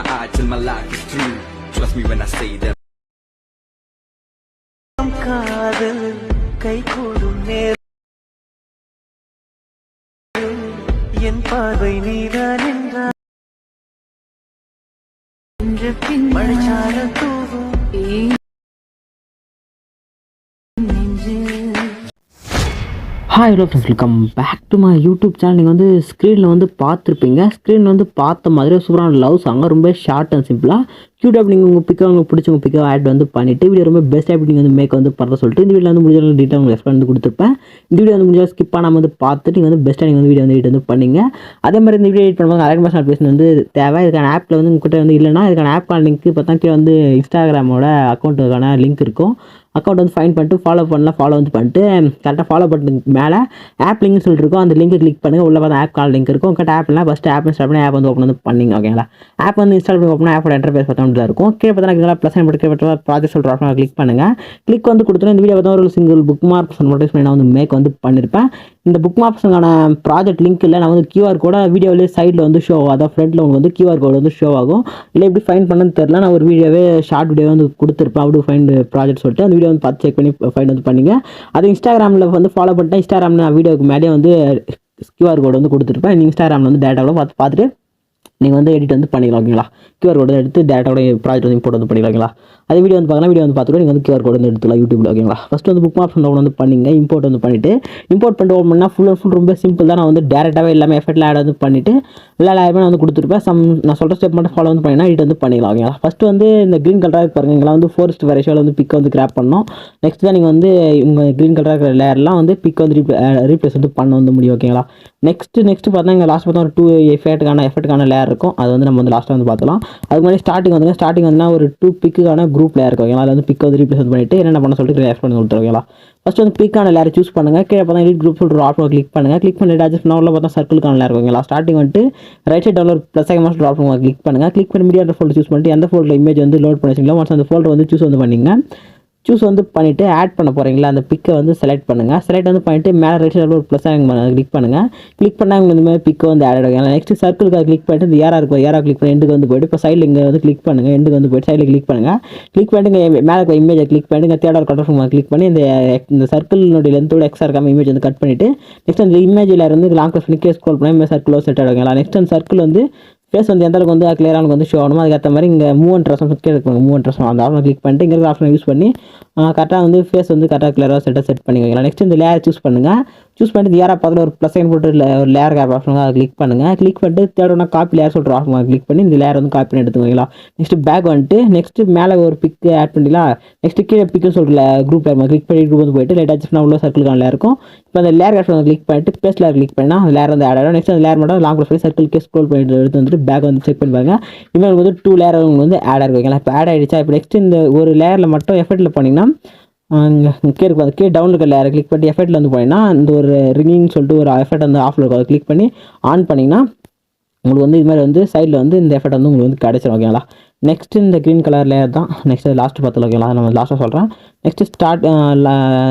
I till my life is true. Trust me when I say that. காதல் கைகூடும் நேரம் என் பார்வை நீதான் என்றார் என்று பின்னால் மழைச்சார hi hello friends welcome back to my YouTube channel நீங்கள் வந்து ஸ்க்ரீனில் வந்து பார்த்துருப்பீங்க. ஸ்க்ரீனில் வந்து பார்த்த மாதிரி சூப்பரான லவ் சாங் ரொம்ப ஷார்ட் அண்ட் சிம்பிளாக க்யூட் அப்படி நீங்கள் உங்கள் பிக்கை உங்களுக்கு பிடிச்சவங்க உங்கள் பிக்கை ஆட் வந்து பண்ணிவிட்டு வீடியோ ரொம்ப பெஸ்ட் ஆப் நீங்கள் வந்து மேக் வந்து பண்ண சொல்லிட்டு இந்த வீடியோ வந்து முடிஞ்ச டீட்டெயில் உங்களுக்கு எக்ஸ்பிளைன் வந்து கொடுத்துருப்பேன். இந்த வீடியோ வந்து முடிஞ்சால் ஸ்கிப் பண்ணாமல் வந்து பார்த்துட்டு நீங்கள் வந்து பெஸ்ட்டாக நீங்கள் வந்து வீடியோ வந்து எடிட் வந்து பண்ணிங்க. அதே மாதிரி இந்த வீடியோ எடிட் பண்ணும்போது அரைட் மாதம் அப்ளிகேஷன் வந்து தேவை. இதுக்கான ஆப்பில் வந்து உங்கள்கிட்ட வந்து இல்லைனா இதுக்கான ஆப்க்கான லிங்க் பார்த்தா கீழே வந்து இன்ஸ்டாகிராமோட அக்கௌண்ட்டுக்கான லிங்க் இருக்கும். அக்கௌண்ட் வந்து ஃபைன் பண்ணிட்டு ஃபாலோ பண்ணலாம் ஃபாலோ வந்து பண்ணிட்டு கரெக்டாக ஃபாலோ பண்ணுறதுக்கு மேலே ஆப் லிங்க்னு சொல்லிட்டு இருக்கும். அந்த லிங்க் கிளிக் பண்ணுங்கள் உள்ள பார்த்தா ஆப் கால் லிங்க் இருக்கும். கரெக்டாக ஆப்லாம் ஃபஸ்ட்டு ஆப் இன்ஸ்டால் பண்ணி ஆப் வந்து ஓப்பன் வந்து பண்ணிங்க ஓகேங்களா ஆப் வந்து இன்ஸ்டால் பண்ணி ஓப்பன் ஆப்போட என்டர்பேஸ் பார்த்தா இருக்கும். கீழே பார்த்தா ப்ளஸ் அண்ட் போட்டு ப்ராஜெக்ட் சொல்கிற ஆப்ஷன் கிளிக் பண்ணுங்கள் கிளிக் வந்து கொடுத்துட்டு இந்த வீடியோ பார்த்தா ஒரு சிங்கிள் புக் மார்க் நோட்டீஸ் பண்ணி நான் வந்து மேக் வந்து பண்ணியிருப்பேன் இந்த புக் மார்க்ஸுக்கான ப்ராஜெக்ட் லிங்க் இல்லை நான் வந்து கியூஆர் கூட வீடியோவிலே சைடில் வந்து ஷோ ஆகும். அதான் ஃப்ரண்ட்டில் உங்களுக்கு வந்து கியூஆர் கோடு வந்து ஷோ ஆகும். இல்லை எப்படி ஃபைன் பண்ணன்னு தெரில நான் ஒரு வீடியோவே ஷார்ட் வீடியோ வந்து கொடுத்துருப்பேன். அப்படி ஃபைன் ப்ராஜெக்ட் சொல்லிட்டு அந்த வீடியோ வந்து பார்த்து செக் பண்ணி ஃபைன் வந்து பண்ணிங்க. அது இன்ஸ்டாகிராமில் வந்து ஃபாலோ பண்ணிட்டேன். இன்ஸ்டாகிராமில் நான் வீடியோக்கு மேலே வந்து கியூஆர் கோடு வந்து கொடுத்துருப்பேன். நீங்கள் இன்ஸ்டாகிராமில் வந்து டேட்டாவில் பார்த்து பார்த்துட்டு நீங்கள் வந்து எடிட் வந்து பண்ணிக்கலாம் ஓகேங்களா கியூஆர் கோடு எடுத்து டேரக்டாக ப்ராஜெக்ட் வந்து இம்போர்ட் வந்து பண்ணிக்கலாம் ஓகேங்களா அது வீடியோ வந்து பார்க்கலாம் வீடியோ வந்து பார்த்துட்டு நீங்கள் வந்து கியூஆர் கோடு வந்து எடுத்துக்கலாம் யூடியூப்ல ஓகேங்களா ஃபஸ்ட் வந்து புக் மார்க்ஸ் டவுன் வந்து பண்ணிங்க இம்போர்ட் வந்து பண்ணிவிட்டு இம்போர்ட் பண்ணிட்டு ஓப்பன் பண்ணால் ஃபுல் அண்ட் ஃபுல் ரொம்ப சிம்பிள் தான். நான் வந்து டேரெக்டாகவே எல்லாமே எஃபெக்ட்டில் ஆட் வந்து பண்ணிவிட்டு எல்லா லேபுமே வந்து கொடுத்துருப்பேன். சம் நான் சொல்கிற ஸ்டெப் மட்டும் ஃபாலோ வந்து பண்ணினா எடிட் வந்து பண்ணிக்கலாம் ஓகேங்களா ஃபஸ்ட்டு வந்து இந்த க்ரீன் கலராக பாருங்க இங்கெல்லாம் வந்து ஃபோர்ஸ்ட் வெரைஷியில் வந்து பிக் வந்து கிராப் பண்ணோம். நெக்ஸ்ட் தான் நீங்கள் வந்து உங்கள் க்ரீன் கலராக இருக்கிற லேயர்லாம் வந்து பிக் வந்து ரீப்ளேஸ் வந்து பண்ண வந்து முடியும் ஓகேங்களா நெக்ஸ்ட் நெக்ஸ்ட் பார்த்தா இங்கே லாஸ்ட் பார்த்தா ஒரு டூ எஃபெக்ட்டுக்கான எஃபெக்ட்டுக்கான லேயர் இருக்கும். அது வந்து நம்ம வந்து லாஸ்ட்டாக வந்து பார்த்துக்கலாம். அதுக்கு முன்னாடி ஸ்டார்டிங் வந்து ஸ்டார்டிங் வந்து ஒரு டூ பிக்குக்கான குரூப் லேயர் இருக்கும் ஓகேங்களா? அதில் வந்து பிக் வந்து ரீப்ளேஸ் பண்ணிட்டு என்னென்ன பண்ண சொல்லிட்டு ரியாக்ட் பண்ணி கொடுத்துருவீங்களா ஃபஸ்ட் வந்து பிக்கான லேயர் சூஸ் பண்ணுங்கள் கீழே பார்த்தா எடிட் குரூப் சொல்கிற ஆப்ஷன் கிளிக் பண்ணுங்கள் கிளிக் பண்ணி அட்ஜஸ்ட் பண்ண உள்ள பார்த்தா சர்க்கிளுக்கான லேயர் ஓகேங்களா? ஸ்டார்டிங் வந்துட்டு right side download plus I master option click பண்ணுங்கள் கிளிக் பண்ணி மீடியா ஃபோல்டர் சூஸ் பண்ணிட்டு எந்த ஃபோல்டர் இமேஜ் வந்து லோட் பண்ணி வச்சிங்களா ஒன்ஸ் அந்த ஃபோல்டர் வந்து சூஸ் வந்து பண்ணிங்க. சூஸ் வந்து பண்ணிவிட்டு ஆட் பண்ண போகிறீங்களா அந்த பிக்கை வந்து செலக்ட் பண்ணுங்கள் செலக்ட் வந்து பண்ணிவிட்டு மேலே ரைட் சைடில் ஒரு ப்ளஸ் கிளிக் பண்ணுங்கள் கிளிக் பண்ணால் உங்களுக்கு இந்த மாதிரி பிக்கை வந்து ஆட் ஆகும் நெக்ஸ்ட் சர்க்கிளுக்கு கிளிக் பண்ணிட்டு இந்த யாராக இருக்கும் யாராக கிளிக் பண்ணி எண்டுக்கு வந்து போயிட்டு இப்போ சைடில் இங்கே வந்து கிளிக் பண்ணுங்கள் எண்டுக்கு வந்து போய்ட்டு சைடில் கிளிக் பண்ணுங்கள் கிளிக் பண்ணிட்டு இங்கே மேலே இருக்க இமேஜை கிளிக் பண்ணிட்டு இங்கே தேடர் கட்டர் கிளிக் பண்ணி இந்த இந்த சர்க்கிளினுடைய லென்த்தோட எக்ஸ்ட்ரா இருக்காமல் இமேஜ் வந்து கட் பண்ணிவிட்டு நெக்ஸ்ட் அந்த இமேஜில் இருந்து லாங் ப்ரெஸ் பண்ணி ஸ்க்ரோல் பண்ணி சர்க்கிள் செட் ஆகிடுவாங்க நெக்ஸ்ட் அந்த சர்க்கிள் வந்து ஃபேஸ் வந்து எந்த அளவுக்கு வந்து கிளியராக வந்து ஷோ ஆகணுமோ அதுக்கேற்ற மாதிரி இங்கே மூவ் அண்ட் ட்ரெஸ் கீழே இருக்கணும் மூவ் அண்ட் ட்ரெஸ் அந்த ஆப்ஷன் கிளிக் பண்ணிட்டு இங்கே ஆப்ஷனை யூஸ் பண்ணி கரெக்டாக வந்து ஃபேஸ் வந்து கரெக்டாக கிளியராக செட்டாக செட் பண்ணி வைக்கலாம் நெக்ஸ்ட் இந்த லேயர் சூஸ் பண்ணுங்கள் சூஸ் பண்ணிட்டு யாரா பார்த்துல ஒரு ப்ளஸ் சைன் போட்டு இல்லை ஒரு லேயர் கேப் ஆப்ஷன் அதை கிளிக் பண்ணுங்கள் கிளிக் பண்ணிட்டு தேடனா காப்பி லேயர் சொல்கிற ஆப்ஷன் கிளிக் பண்ணி இந்த லேயர் வந்து காப்பி பண்ணி எடுத்துக்கோங்களா நெக்ஸ்ட் பேக் வந்துட்டு நெக்ஸ்ட் மேலே ஒரு பிக் ஆட் பண்ணிக்கலாம் நெக்ஸ்ட் கீழே பிக்கு சொல்கிற குரூப் லேயர் கிளிக் பண்ணி குரூப் வந்து போயிட்டு லைட் அட்ஜஸ்ட் உள்ள சர்க்கிள்கான லேயர் இருக்கும். இப்போ அந்த லேயர் ஆப்ஷன் கிளிக் பண்ணிட்டு ப்ளஸ் லேயர் கிளிக் பண்ணால் அந்த லேயர் வந்து ஆட் ஆகிடும் நெக்ஸ்ட் அந்த லேயர் மட்டும் லாங் ப்ரெஸ் சர்க்கிள்கே ஸ்க்ரோல் பண்ணிட்டு எடுத்து வந்துட்டு பேக் வந்து செக் பண்ணி பாருங்க. வந்து டூ லேயர் உங்களுக்கு வந்து ஆட் ஆகிருக்கீங்களா இப்போ ஆட் ஆகிடுச்சா இப்போ நெக்ஸ்ட் இந்த ஒரு லேயரில் மட்டும் எஃபெக்ட்டில் பண்ணிங்கன்னா இங்கே கே இருக்கும் அது கே டவுன் இருக்க லேயர் கிளிக் பண்ணி எஃபெக்ட்டில் வந்து போனீங்கன்னா இந்த ஒரு ரிங்கிங்னு சொல்லிட்டு ஒரு எஃபெக்ட் வந்து ஆஃபில் இருக்கும் அதை கிளிக் பண்ணி ஆன் பண்ணிங்கன்னா உங்களுக்கு வந்து இது மாதிரி வந்து சைடில் வந்து இந்த எஃபெக்ட் வந்து உங்களுக்கு வந்து கிடச்சிரும் ஓகேங்களா நெக்ஸ்ட் இந்த க்ரீன் கலர் லேயர் தான். நெக்ஸ்ட் லாஸ்ட் பார்த்துல ஓகேங்களா நம்ம லாஸ்ட்டாக சொல்கிறேன் நெக்ஸ்ட் ஸ்டார்ட்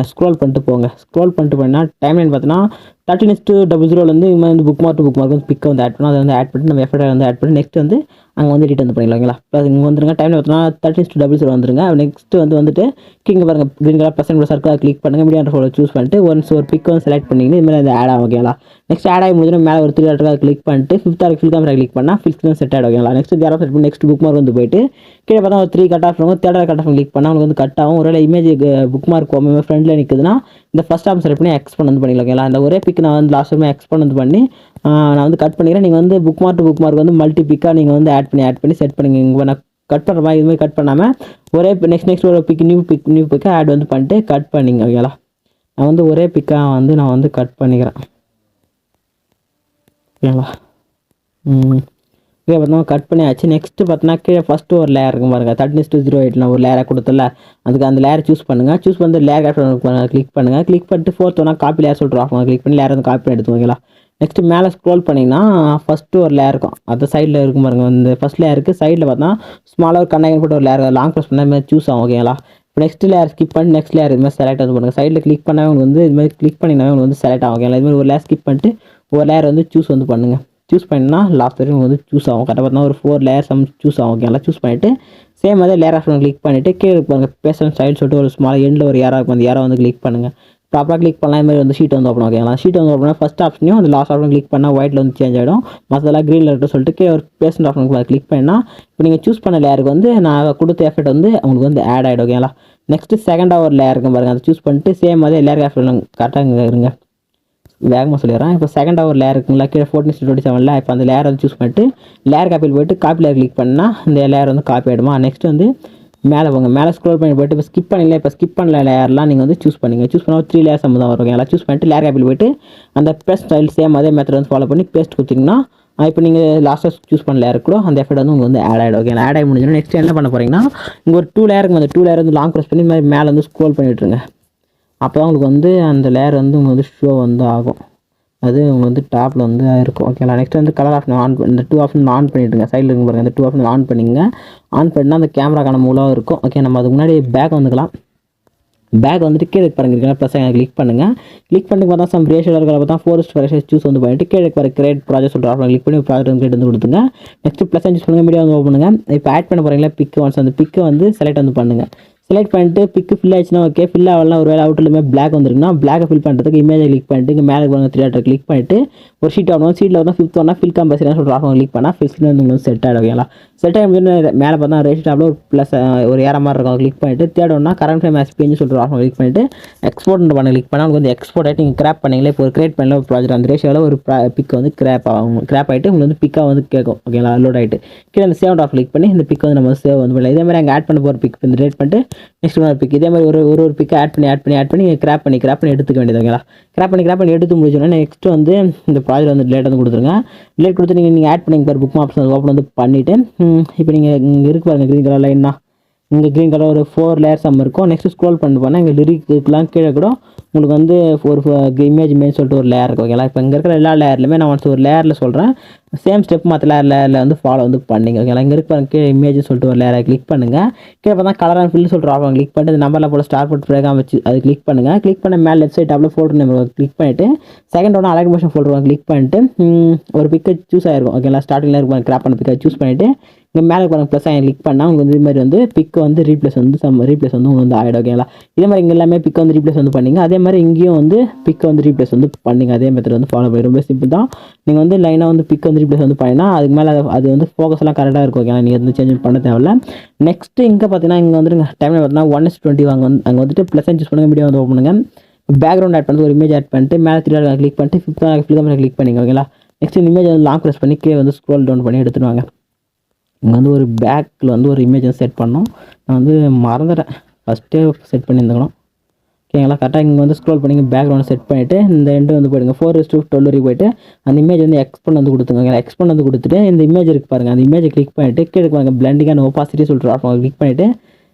ஸ்க்ரோல் பண்ணிட்டு போங்க. ஸ்க்ரோல் பண்ணிட்டு போனால் டைம் லைன் பார்த்தீங்கன்னா தேர்ட்டி நெக்ஸ்ட் டபுள் ஜீரோலேருந்து இவங்க வந்து புக் மார்க் புக் மார்க் வந்து பிக்கை வந்து ஆட் பண்ணோம் அதை வந்து ஆட் பண்ணி நம்ம எஃபர்ட் வந்து ஆட் பண்ணி நெக்ஸ்ட் வந்து அங்கே வந்து ரிட்டர்ன் வந்து பண்ணிக்கலாம் ஓகேங்களா ப்ளஸ் இங்கே வந்துருங்க டைம் பார்த்தோம்னா தேர்ட்டி நெக்ஸ்ட் டபுள் ஜீரோ வந்துருங்க நெக்ஸ்ட் வந்து வந்துட்டு கீழே பாருங்க green colour percent circle click பண்ணுங்கள் மீடியா ஃபோட்டோ சூஸ் பண்ணிட்டு ஒன்ஸ் ஒரு பிக் வந்து செலக்ட் பண்ணிங்கன்னா இந்த மாதிரி அந்த ஆட் ஆகும் ஓகேங்களா நெக்ஸ்ட் ஆட் ஆகி முடிஞ்சு மேலே ஒரு த்ரீ ஆர்டர் கிளிக் பண்ணிட்டு fifth R fill camera click பண்ணால் ஃபிஃப்த் வந்து செட் ஆட் ஓகேங்களா நெக்ஸ்ட் தேர் செட் பண்ணி நெக்ஸ்ட் புக் மார்க் வந்து போயிட்டு கீழே பார்த்தா ஒரு த்ரீ கட் ஆஃப் இருக்கும். தேர்ட் கட் ஆஃப் கிளிக் பண்ணால் உங்களுக்கு வந்து கட் ஆகும். ஒருவேளை இமேஜ் புக் மார்க் ஃப்ரெண்டில் நிற்குதுன்னா இந்த ஃபஸ்ட் ஆப்ஷன் செலக்ட் பண்ணி எக்ஸ்பெண்ட் வந்து பண்ணிக்கலாம் ஓகேங்களா அந்த ஒரே பிக் நான் வந்து லாஸ்ட் டைம் எக்ஸ்பெண்ட் பண்ணி நான் வந்து கட் பண்ணிக்கிறேன். நீங்கள் வந்து புக் மார்க் புக் மார்க் வந்து மல்டி பிக்காக நீங்கள் வந்து ஆட் பண்ணி ஆட் பண்ணி செட் பண்ணுங்க. இங்கே நான் கட் பண்ணுற மாதிரி இதுமாதிரி கட் பண்ணாமல் ஒரே நெக்ஸ்ட் நெக்ஸ்ட் ஒரு பிக் நியூ பிக் நியூ பிக்காக ஆட் வந்து பண்ணிட்டு கட் பண்ணிங்க. ஓகேங்களா நான் வந்து ஒரே பிக்காக வந்து நான் வந்து கட் பண்ணிக்கிறேன். ஓகேங்களா ம். ஓகே பார்த்தோம் கட் பண்ணியாச்சு. நெக்ஸ்ட்டு பார்த்தோன்னா கீழே ஃபஸ்ட்டு ஒரு லேயர் இருக்கும் பாருங்கள் தேர்ட்டி டூ ஜீரோ எயிட் நான் ஒரு லேயராக கொடுத்தல. அதுக்கு அந்த லேயர் சூஸ் பண்ணுங்கள் சூஸ் பண்ணி லேயர் கிளிக் பண்ணுங்கள் கிளிக் பண்ணிட்டு ஃபோர்த் ஒன்றா காப்பி லேயர் சொல்லிட்டு ஆஃப் கிளிக் பண்ணி லேயர் வந்து காப்பி பண்ணி எடுத்துக்கோங்களா நெக்ஸ்ட் மேலே ஸ்க்ரோல் பண்ணிங்கன்னா ஃபஸ்ட்டு ஒரு லேயர் இருக்கும். அந்த சைடில் இருக்கும் பாருங்க. இந்த ஃபஸ்ட் லேயருக்கு சைடில் பார்த்தா ஸ்மாலாக ஒரு கண்ணாக போட்டு ஒரு லேயர் லாங் ப்ரெஸ் பண்ண மாதிரி சூஸ் ஆகும் ஓகேங்களா? இப்போ நெக்ஸ்ட் லேயர் ஸ்கிப் பண்ணி நெக்ஸ்ட் லேயர் இது மாதிரி செலக்ட் வந்து பண்ணுங்கள் சைடில் கிளிக் பண்ணால் உங்களுக்கு வந்து இது மாதிரி கிளிக் பண்ணிங்கன்னா உங்களுக்கு வந்து செலக்ட் ஆகும் ஓகேங்களா? இது மாதிரி ஒரு லேயர் ஸ்கிப் பண்ணிட்டு ஒரு லேயர் வந்து சூஸ் வந்து பண்ணுங்கள் சூஸ் பண்ணினா லாஸ்ட் வரைக்கும் வந்து சூஸ் ஆகும். கரெக்டாக பார்த்தா ஒரு ஃபோர் லேயர் சம் சூஸ் ஆகும். ஓகேங்களா சூஸ் பண்ணிவிட்டு சேம் அதே லேயர் ஆப்ஷன் கிளிக் பண்ணிவிட்டு கீழே பாருங்கள் பேசன் சைடு சொல்லிட்டு ஒரு ஸ்மால் எண்டில் ஒரு யாராக இருக்கும் அந்த யாரை வந்து கிளிக் பண்ணுங்கள் ப்ராப்பராக கிளிக் பண்ணலாம் மாதிரி வந்து ஷீட் வந்து ஓப்பன் ஓகேங்களா ஷீட் வந்து ஓப்பன் ஃபஸ்ட் ஆப்ஷனையும் அந்த லாஸ்ட் ஆப்ஷன் கிளிக் பண்ணால் ஒயிட்டில் வந்து சேஞ்ச் ஆகிடும் மற்றதெல்லாம் க்ரீனில் இருக்கும் சொல்லிட்டு கீழே ஒரு பேசன் ஆப்ஷன் கிளிக் பண்ணால் இப்போ நீங்கள் சூஸ் பண்ண லேயருக்கு வந்து நான் கொடுத்த எஃபெக்ட் வந்து உங்களுக்கு வந்து ஆட் ஆகிடும் ஓகேங்களா நெக்ஸ்ட்டு செகண்டாக ஒரு லேயருக்கு பாருங்கள் அதை சூஸ் பண்ணிட்டு சேம் அதே லேயர் ஆப்ஷன் கரெக்டாக இருங்க. வேகமாக சொல்லிடுறேன். இப்போ செகண்ட் ஹவர் லேயர் இருக்குங்களா? கீழே ஃபோர்டின் டுவெண்ட்டி செவனில் இப்போ அந்த லேயர் வந்து சூஸ் பண்ணிட்டு லேயர் காப்பியில் போயிட்டு காப்பி லேயர் கிளிக் பண்ணால் இந்த லேயர் வந்து காப்பி ஆகிடுமா நெக்ஸ்ட் வந்து மேலே போங்க. மேலே ஸ்க்ரோல் பண்ணி போயிட்டு இப்போ ஸ்கிப் பண்ணல இப்போ ஸ்கிப் பண்ணல லேயர்லாம் நீங்கள் வந்து சூஸ் பண்ணிங்க. சூஸ் பண்ணால் த்ரீ லேயர்ஸ் நம்ம தான் வரும். எல்லாம் சூஸ் பண்ணிட்டு லேயர் காப்பியில் போயிட்டு அந்த பேஸ்ட் ஸ்டைல் சேம் அதே மெத்தட் வந்து ஃபாலோ பண்ணி பேஸ்ட் கொடுத்தீங்கன்னா இப்போ நீங்கள் லாஸ்ட்டாக சூஸ் பண்ண லேயர் கூட அந்த எஃபெக்ட் வந்து உங்களுக்கு வந்து ஆட் ஆகிடும் ஓகே ஆட் ஆகி முடிஞ்சோன்னா நெக்ஸ்ட் என்ன பண்ண போகிறீங்கன்னா இங்கே ஒரு டூ லேயருக்கு அந்த டூ லேயர் வந்து லாங் ப்ரெஸ் பண்ணி மாதிரி மேலே வந்து ஸ்க்ரோல் பண்ணிட்டுருங்க அப்போ தான் உங்களுக்கு வந்து அந்த லேயர் வந்து உங்களுக்கு வந்து ஷோ வந்து ஆகும். அது உங்களுக்கு வந்து டாப்பில் வந்து இருக்கும். ஓகேங்களா நெக்ஸ்ட் வந்து கலர் ஆப்ஷன் ஆன் இந்த டூ ஆப்ஷன் ஆன் பண்ணிவிடுங்க சைடில் இருக்கு பாருங்கள் இந்த டூ ஆப்ஷன் ஆன் பண்ணிங்க. ஆன் பண்ணால் அந்த கேமராக்கான மூலம் இருக்கும். ஓகே நம்ம அதுக்கு முன்னாடி பேக் வந்துக்கலாம். பேக் வந்துட்டு கீழே பாருங்க. ப்ளஸ் கிளிக் பண்ணுங்கள் கிளிக் பண்ணி பார்த்தா சம் ரேஷியோ இருக்கிற பார்த்தா ஃபோரஸ்ட் ரேஷியோ சூஸ் வந்து பண்ணிட்டு கீழே பாரு கிரேட் ப்ராஜெக்ட் சொல்கிற ஆப்ஷன் கிளிக் பண்ணி ப்ராஜெக்ட் வந்து வந்து கொடுத்துங்க நெக்ஸ்ட் ப்ளஸ் சூஸ் பண்ணுங்கள் மீடியா வந்து ஓப்பன் இப்போ ஆட் பண்ண போகிறீங்களா பிக்கு ஒன்ஸ் அந்த பிக்கை வந்து செலக்ட் வந்து பண்ணுங்கள் செலக்ட் பண்ணிட்டு பிக்கு ஃபில் ஆயிடுச்சுன்னா ஓகே ஃபில் ஆகலாம் ஒரு வேலை அவுட்லுமே பிளாக் வந்துருக்குன்னா பிளாக் ஃபில் பண்ணுறதுக்கு இமேஜை கிளிக் பண்ணிட்டு இங்கே மேலே போன த்ரீ ஆட்டர் கிளிக் பண்ணிட்டு ஒரு ஷீட் ஆகணும் ஷீட்டில் வந்து ஃபிஃப்த் ஒன்னா ஃபில் கம்பல்சரி சொல்கிற ஆஃபர் கிளிக் பண்ணால் ஃபிஃப்த் வந்து உங்களுக்கு செட் ஆகிடும் ஓகேங்களா சில டைம் மேலே பார்த்தா ரேஷன் டாப்பில் ஒரு ப்ளஸ் ஒரு ஏற மாதிரி இருக்கும். கிளிக் பண்ணிட்டு தேர்ட் ஒன்னா கரண்ட் ஃபேம் எஸ்பின்னு சொல்லிட்டு ஆஃபர் கிளிக் பண்ணிட்டு எக்ஸ்போர்ட் பண்ண கிளிக் பண்ணால் உங்களுக்கு வந்து எக்ஸ்போர்ட் ஆகிட்டு நீங்கள் கிராப் பண்ணீங்களே இப்போ ஒரு கிரியேட் பண்ணல ஒரு ப்ராஜெக்ட் அந்த ரேஷியோவில் ஒரு பிக் வந்து கிராப் ஆகும். கிராப் ஆகிட்டு உங்களுக்கு வந்து பிக்காக வந்து கேட்கும். ஓகேங்களா லோட் ஆகிட்டு கீழே அந்த சேவ் ஆஃப் கிளிக் பண்ணி இந்த பிக் வந்து நம்ம சேவ் வந்து பண்ணலாம். இதே மாதிரி அங்கே ஆட் பண்ண போகிற பிக் வந்து ரேட் பண்ணிட்டு நெக்ஸ்ட் ஒரு பிக் இதே மாதிரி ஒரு ஒரு ஒரு பிக்கை ஆட் பண்ணி ஆட் பண்ணி ஆட் பண்ணி கிராப் பண்ணி கிராப் பண்ணி எடுத்துக்க வேண்டியது ஓகேங்களா கிராப் பண்ணி கிராப் பண்ணி எடுத்து முடிச்சோன்னா நெக்ஸ்ட் வந்து இந்த ப்ராஜெக்ட் வந்து லேட் வந்து கொடுத்துருங்க. லேட் கொடுத்து நீங்கள் நீங்கள் ஆட் பண்ணி பாரு புக் ஆப்ஷன் ஓப்பன் வந்து பண்ணிவிட்டு இப்போ நீங்கள் இங்கே இருக்கு பாருங்கள் க்ரீன் கலர் லைன்னா இங்கே க்ரீன் கலர் ஒரு ஃபோர் லேயர்ஸ் நம்ம இருக்கும். நெக்ஸ்ட் ஸ்க்ரோல் பண்ணி போனால் இங்கே லிரிக்குலாம் கீழே கூட உங்களுக்கு வந்து ஒரு இமேஜ் இமேஜ் சொல்லிட்டு ஒரு லேயர் இருக்கும். ஓகேங்களா இப்போ இங்கே இருக்கிற எல்லா லேயர்லையுமே நான் ஒன்ஸ் ஒரு லேயரில் சொல்கிறேன் சேம் ஸ்டெப் மற்ற லேயர் லேயரில் வந்து ஃபாலோ வந்து பண்ணிங்க ஓகேங்களா இங்கே இருக்கிற கீழே இமேஜ் சொல்லிட்டு ஒரு லேயரை கிளிக் பண்ணுங்கள் கீழே பார்த்தா கலர் அண்ட் ஃபில் சொல்கிற ஆகும் கிளிக் பண்ணிட்டு இந்த நம்பரில் போல ஸ்டார் போட்டு ஃப்ரேகாக வச்சு அது கிளிக் பண்ணுங்கள் கிளிக் பண்ண மேலே லெஃப்ட் சைட் டாப்பில் ஃபோல்டர் நம்பர் கிளிக் பண்ணிவிட்டு செகண்ட் ஒன்று அலர்ட் மோஷன் ஃபோல்டர் கிளிக் பண்ணிட்டு ஒரு பிக்கை சூஸ் ஆயிருக்கும். ஓகேங்களா ஸ்டார்டிங்கில் இருக்கும் கிராப் பண்ண பிக்கை சூஸ் பண்ணிவிட்டு இங்கே மேலே பாருங்க ப்ளஸ் ஆகி கிளிக் பண்ணால் உங்களுக்கு வந்து இது மாதிரி வந்து பிக் வந்து ரீப்ளேஸ் வந்து சம் ரீப்ளேஸ் வந்து உங்களுக்கு வந்து ஆகிடும் ஓகேங்களா இதே மாதிரி இங்கே எல்லாமே பிக் வந்து ரீப்ளேஸ் வந்து பண்ணிங்க. அதே மாதிரி இங்கேயும் வந்து பிக் வந்து ரீப்ளேஸ் வந்து பண்ணீங்க. அதே மெத்தட் வந்து ஃபாலோ பண்ணி ரொம்ப சிம்பிள் தான். நீங்கள் வந்து லைனாக வந்து பிக் வந்து ரீப்ளேஸ் வந்து பண்ணினா அதுக்கு மேலே அது வந்து ஃபோக்கஸ்லாம் கரெக்டாக இருக்கும் ஓகேங்களா நீங்கள் வந்து சேஞ்ச் பண்ண தேவையில்ல. நெக்ஸ்ட்டு இங்கே பார்த்தீங்கன்னா இங்கே வந்துருங்க. டைமில் பார்த்தீங்கன்னா ஒன் எஸ் டுவெண்ட்டி வாங்க வந்து அங்கே வந்துட்டு ப்ளஸ் சூஸ் பண்ணுங்க வீடியோ வந்து ஓப்பன் பண்ணுங்க. பேக்ரவுண்ட் ஆட் பண்ணிட்டு ஒரு இமேஜ் ஆட் பண்ணிட்டு மேலே த்ரீ கிளிக் பண்ணிட்டு ஃபிஃப்த் ஃபிலிம் கிளிக் பண்ணிங்க ஓகேங்களா நெக்ஸ்ட் இமேஜ் வந்து லாங் ப்ரெஸ் பண்ணி கீழே வந்து ஸ்க்ரோல் டவுன் பண்ணி எடுத்துருவாங்க இங்கே வந்து ஒரு பேக்கில் வந்து ஒரு இமேஜ் செட் பண்ணோம். நான் வந்து மறந்துட்டேன். ஃபஸ்ட்டே செட் பண்ணியிருந்துக்கணும். ஓகேங்களா கரெக்டாக இங்கே வந்து ஸ்க்ரோல் பண்ணிங்க பேக்ரவுண்ட் செட் பண்ணிவிட்டு இந்த ரெண்டு வந்து போயிடுங்க. ஃபோர் இஸ் டூ டுவெல் வரைக்கும் போயிட்டு அந்த இமேஜ் வந்து எக்ஸ்பெண்ட் வந்து கொடுத்துங்க ஓகேங்களா வந்து கொடுத்துட்டு இந்த இமேஜ் இருக்குது பாருங்கள் அந்த இமேஜை கிளிக் பண்ணிவிட்டு கீழே பாருங்க பிளண்டிங் அண்ட் ஒப்பாசிட்டி சொல்லிட்டு ஆஃப் கிளிக் பண்ணிவிட்டு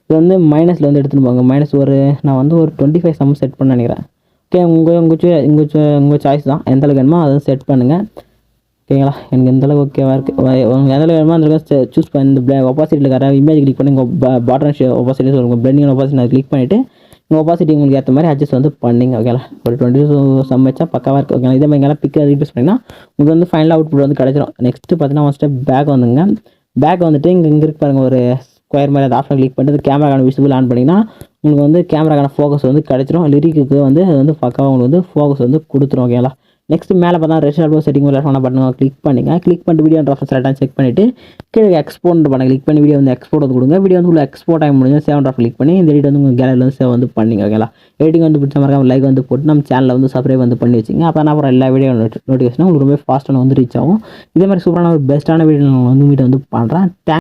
இது வந்து மைனஸில் வந்து எடுத்துன்னு போங்க. மைனஸ் ஒரு நான் வந்து ஒரு டுவெண்ட்டி ஃபைவ் சம் செட் பண்ண நினைக்கிறேன். ஓகே உங்கள் உங்கள் உங்கள் உங்கள் சாய்ஸ் தான். எந்த அளவுக்கு வேணுமோ அதை செட் பண்ணுங்கள் ஓகேங்களா? எனக்கு எந்த அளவுக்கு ஓகேவா இருக்குது உங்களுக்கு வேணுமோ அந்த சூஸ் பண்ணி. இந்த பிளே ஒப்பாசிட்டியில் கரெக்டாக இமேஜ் கிளிக் பண்ணி. உங்கள் பாட்டன் ஒப்பாசிட்டி சொல்லுங்கள் பிளண்டிங் ஒப்பாசிட்டி நான் கிளிக் பண்ணிவிட்டு உங்கள் ஒப்பாசிட்டி உங்களுக்கு ஏற்ற மாதிரி அட்ஜஸ்ட் வந்து பண்ணிங்க ஓகேங்களா ஒரு டுவெண்ட்டி சமைச்சா பக்காவாக இருக்குது ஓகேங்களா இதே மாதிரி எங்கெல்லாம் பிக் ரீப்ளேஸ் பண்ணிங்கன்னா உங்களுக்கு வந்து ஃபைனல் அவுட்புட் வந்து கிடைச்சிடும் நெக்ஸ்ட்டு பார்த்தீங்கன்னா ஒன் ஸ்டெப் பேக் வந்துங்க. பேக் வந்துட்டு இங்கே இங்கே இருக்கு பாருங்கள் ஒரு ஸ்கொயர் மாதிரி அந்த ஆப்ஷன் கிளிக் பண்ணிட்டு கேமராக்கான விசிபிள் ஆன் பண்ணிங்கன்னா உங்களுக்கு வந்து கேமராக்கான ஃபோக்கஸ் வந்து கிடச்சிரும். லிரிக்கு வந்து அது வந்து பக்காவாக உங்களுக்கு வந்து ஃபோக்கஸ் வந்து கொடுத்துரும் ஓகேங்களா நெக்ஸ்ட் மேலே பார்த்தா ரெஜிஸ்டர் செட்டிங் உள்ள ஃபோனை பண்ணுங்க கிளிக் பண்ணுங்க. கிளிக் பண்ணிட்டு வீடியோ ரெஃபரன்ஸ் ரெட்டாக செக் பண்ணிவிட்டு கீழே எக்ஸ்போர்ட் பண்ண கிளிக் பண்ணி வீடியோ வந்து எக்ஸ்போர்ட் வந்து கொடுங்க. வீடியோ வந்து உள்ள எக்ஸ்போர்ட் ஆகி முடிஞ்சு சேவ் ஆஃப் கிளிக் பண்ணி இந்த வீடியோ வந்து உங்கள் கேலரியில் வந்து சேவ் வந்து பண்ணிங்க ஓகேங்களா எடிட்டிங் வந்து பிடிச்ச மாதிரி லைக் வந்து போட்டு நம்ம சேனலில் வந்து சப்ஸ்கிரைப் வந்து பண்ணி வச்சிங்க. அப்போ நான் அப்புறம் எல்லா வீடியோ நோட்டிஃபிகேஷனும் உங்களுக்கு ரொம்ப ஃபாஸ்ட்டாக வந்து ரீச் ஆகும். இதே மாதிரி சூப்பரான ஒரு பெஸ்ட்டான வீடியோ நான் வந்து மீட் வந்து பண்ணுறேன்